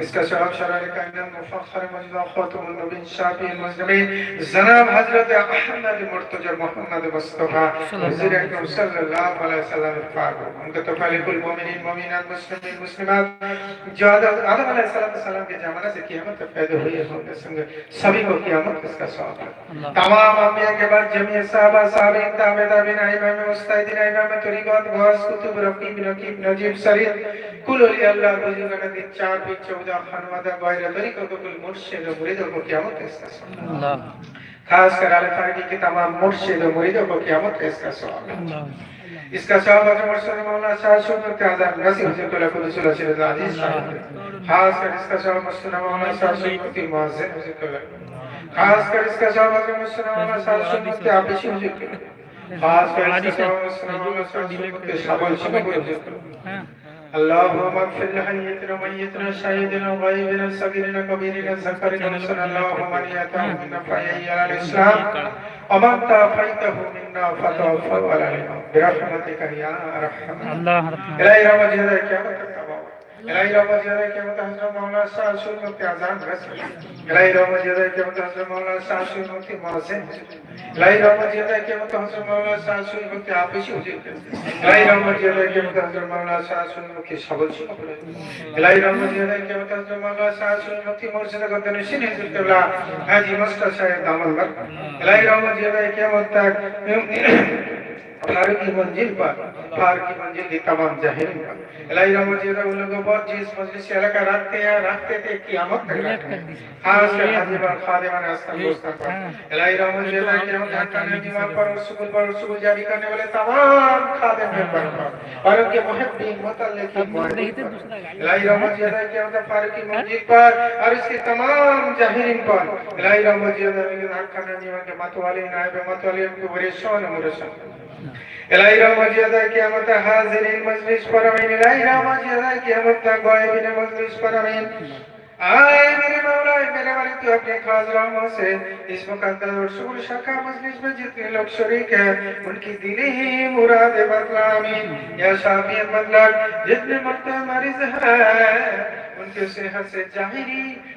اس کا شراب شرار کائنات مفخر مجمع خاتم النبین شافی المزنبی زناب حضرت احمد مرتجر محمد مصطفیٰ حضر اکرم صلی اللہ علیہ وسلم فارغو ان کا کل مومنین مومنان مسلمین مسلمات جو آدم علیہ السلام السلام کے جامعہ سے قیامت تک پیدا ہوئی ہے ہم سنگ سبی کو قیامت اس کا سواب ہے۔ تمام امیہ کے بعد جمعی صحابہ صحابین بن تابعین امام مستعدین امام طریقات غوث کتب رقیب نقیب نجیب سریعت کل علی اللہ بزرگان دین چار بھی چودہ को कुल मुर्शिद और मुरीदों को कियामत इसका सवाब अल्लाह खास कर आले फारगी के तमाम मुर्शिद और मुरीदों को कियामत इसका सवाब है अल्लाह इसका सवाब है मुर्शिद मौलाना शाह शुक्र के आजाद नसीब हुजूर को लकुल रसूल अशीर अजीज खास कर इसका सवाब मुर्शिद मौलाना शाह शुक्र की मुअज्जिन हुजूर को खास कर इसका सवाब है मुर्शिद मौलाना शाह शुक्र के आपिशी हुजूर को खास कर इसका सवाब मुर्शिद मौलाना शाह शुक्र के शाबाश शुक्र हुजूर को হ্যাঁ اللهم اغفر لحيتنا وميتنا شاهدنا وغائبنا صغيرنا كبيرنا سكرنا نصر اللهم من يتاه منا فيحيى على الاسلام ومن توفيته منا فتوفه على الاسلام برحمتك يا ارحم الراحمين الهي رب العالمين الہی رحمہ جدہ کے مت حضرت مولانا شاہ شور مفتی آزاد بھائی الہی رحمہ جدہ کے مت حضرت مولانا شاہ شور مفتی محسن الہی رحمہ جدہ کے مت حضرت مولانا شاہ شور مفتی آپسی ہوجی الہی رحمہ جدہ کے مت حضرت مولانا شاہ شور مفتی شبل شو الہی رحمہ جدہ کے مت حضرت مولانا شاہ شور مفتی مرشد قدن شین حضرت اللہ حاجی مسٹر شاہ دامن الہی رحمہ جدہ کے مت تک फारूकी मंजिल पर फारूकी मंजिल की तमाम ज़ाहिर पर। इलाही रहमत जिया उन लोगों पर जिस मजलिस से अलग रखते हैं रखते थे कियामत तक रखते हैं। खास कर हाजिर और खादिमान अस्तर दोस्तों पर। इलाही रहमत जिया कि हम हकाने दीवार पर और सुबुल पर सुबुल जारी करने वाले तमाम खादिम पर। और उनके मुहिब्बीन मुतल्लिकीन पर। इलाही रहमत जिया कि हम फारूकी मंजिल पर और इसके तमाम जाहिरीन पर। इलाही रहमत जिया कि दीवार के मतवाले नायब मतवाले मुरशन এলাই রামা জিয়াদা কিয়ামত হাজিরিন মজলিস পরমিন এলাই রামা জিয়াদা কিয়ামত গায়েবিন মজলিস পরমিন आए मेरे मौला मेरे वाले तू अपने खास रामों से इस मुकद्दर और सूर शका मजलिस में जितने लोग शरीक हैं उनकी दिली ही मुराद बदला आमीन या शाफी मतलब जितने मर्द मरीज हैं उनके सेहत से जाहिरी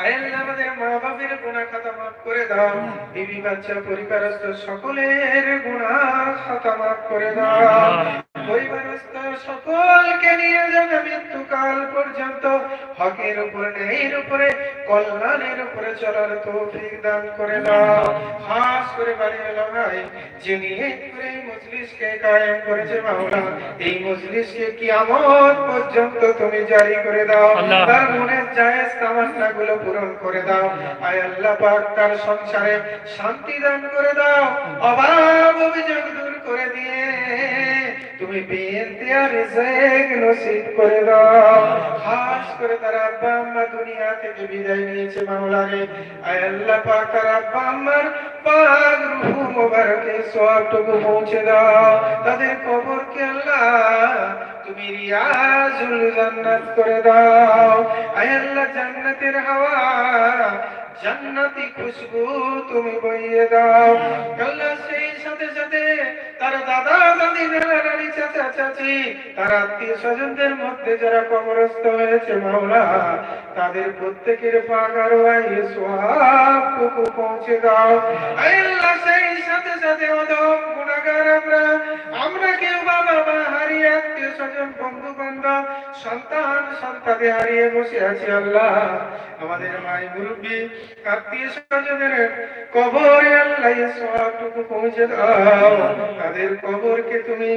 আয় আল্লাহ আমাদের মা বাবার গুনাহ খাতা মাফ করে দাও। বিবি বাচ্চা পরিবারস্থ সকলের গুনাহ খাতা মাফ করে দাও। সকলকে নিয়ে যাবে মৃত্যুকাল পর্যন্ত। হকের উপরে ন্যায়ের উপরে কল্যাণের উপরে চলার তৌফিক দান করে দাও খাস করে বাড়ি এলো ভাই যে নিয়ত করে মজলিসকে কায়েম করেছে মাওলা। এই মজলিসকে কিয়ামত পর্যন্ত তুমি জারি করে দাও। তার মনের জায়েজগুলো পূরণ করে দাও। আয় আল্লাহ পাক তার সংসারে শান্তি দান করে দাও। অভাব অভিযোগ দূর করে দিয়ে। তুমি রিজিক নসিব করে দাও। খাস করে তার আব্বা আম্মা দুনিয়া থেকে বিদায় নিয়েছে মাওলারে। আয় আল্লাহ পাক তার আব্বা আম্মার পাক রূহ মোবারকে পৌঁছে দাও। তাদের কবরকে আল্লাহ তুমি রিয়াজুল জান্নাত করে দাও। আয় আল্লাহ জান্নাতের হাওয়া, জান্নাতি খুশবু তুমি বইয়ে দাও। আল্লাহ সেই দাদা আত্মীয় স্বজনদের মধ্যে যারা কবরস্থ হয়েছে, মাওলা, তাদের প্রত্যেকের পাগার পৌঁছে দাও। আল্লাহ সেই সাথে সাথে অদম গুণাগার আমরা আত্মীয় স্বজন বন্ধু বান্ধব সন্তান সন্তানে হারিয়ে বসে আছি আল্লাহ। আমাদের মাই মুরব্বী, আত্মীয় স্বজনের কবরে আল্লাহ সবটুকু পৌঁছে দাও। তাদের কবরকে তুমি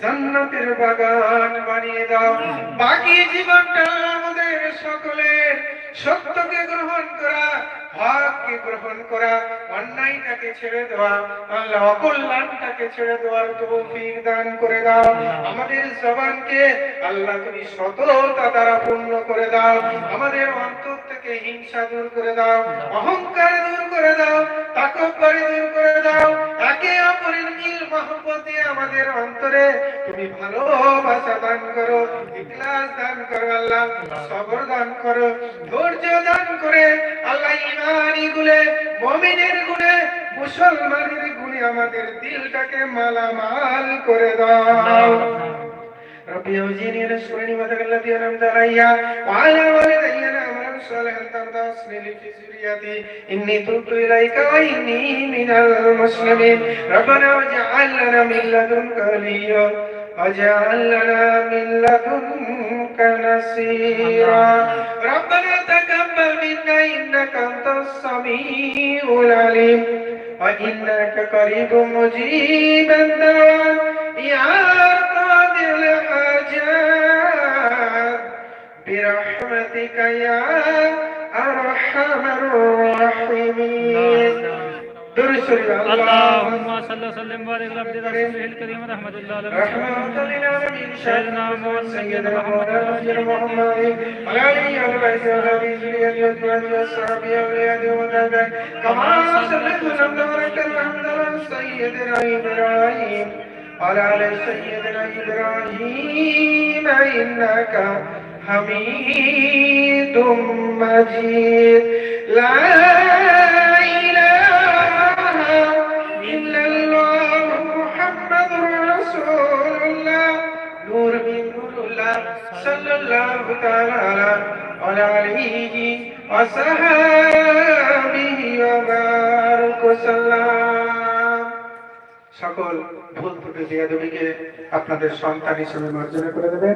জান্নাতের বাগান বানিয়ে দাও। বাকি জীবনটা আমাদের সকলের সত্যকে গ্রহণ করা হককে গ্রহণ করা অন্যায়টাকে ছেড়ে দেওয়া আল্লাহ অকল্যাণটাকে ছেড়ে দেওয়ার তৌফিক দান করে দাও। আমাদের জবানকে আল্লাহ তুমি সততা দ্বারা পূর্ণ করে দাও। আমাদের অন্তর থেকে হিংসা দূর করে দাও। অহংকার দূর করে দাও। তাকব্বরি দূর করে দাও। আমাদের অন্তরে তুমি ভালোবাসা দান করো ইখলাস দান করো আল্লাহ সবর দান করো ধৈর্য দান করে আল্লাহ ইমানি গুলে মুমিনের গুণে মুসলমানের গুণে আমাদের দিলটাকে মালামাল করে দাও ربي أوزيني أن أشكر نعمتك التي أنعمت علي وعلى والدي أن أعمل صالحا ترضى لي في ذريتي إني تبت إليك وإني من المسلمين ربنا واجعل لنا من لدنك وليا واجعل لنا من لدنك نصيرا ربنا تقبل منا إنك أنت السميع العليم وإنك قريب مجيب الدعوات برحمتك يا أرحم الراحمين درسل اللهم صل وسلم وبارك على عبدك ورسوله الكريم رحمة الله على رحمة للعالمين سيدنا محمد سيدنا مولانا سيدنا محمد وعلى آله وصحبه وعلى ذريته وأزواجه وصحبه وأولاده وتابعين كما صليت وسلمت وباركت الحمد على سيدنا إبراهيم وعلى آل سيدنا إبراهيم إنك حميد مجيد لا إله إلا الله محمد رسول الله نور من نور الله صلى الله تعالى على وعلى آله وصحبه وبارك وسلم সকল ভুল ত্রুটি বিয়াদবিকে আপনাদের সন্তান হিসেবে মার্জনা করে দেবেন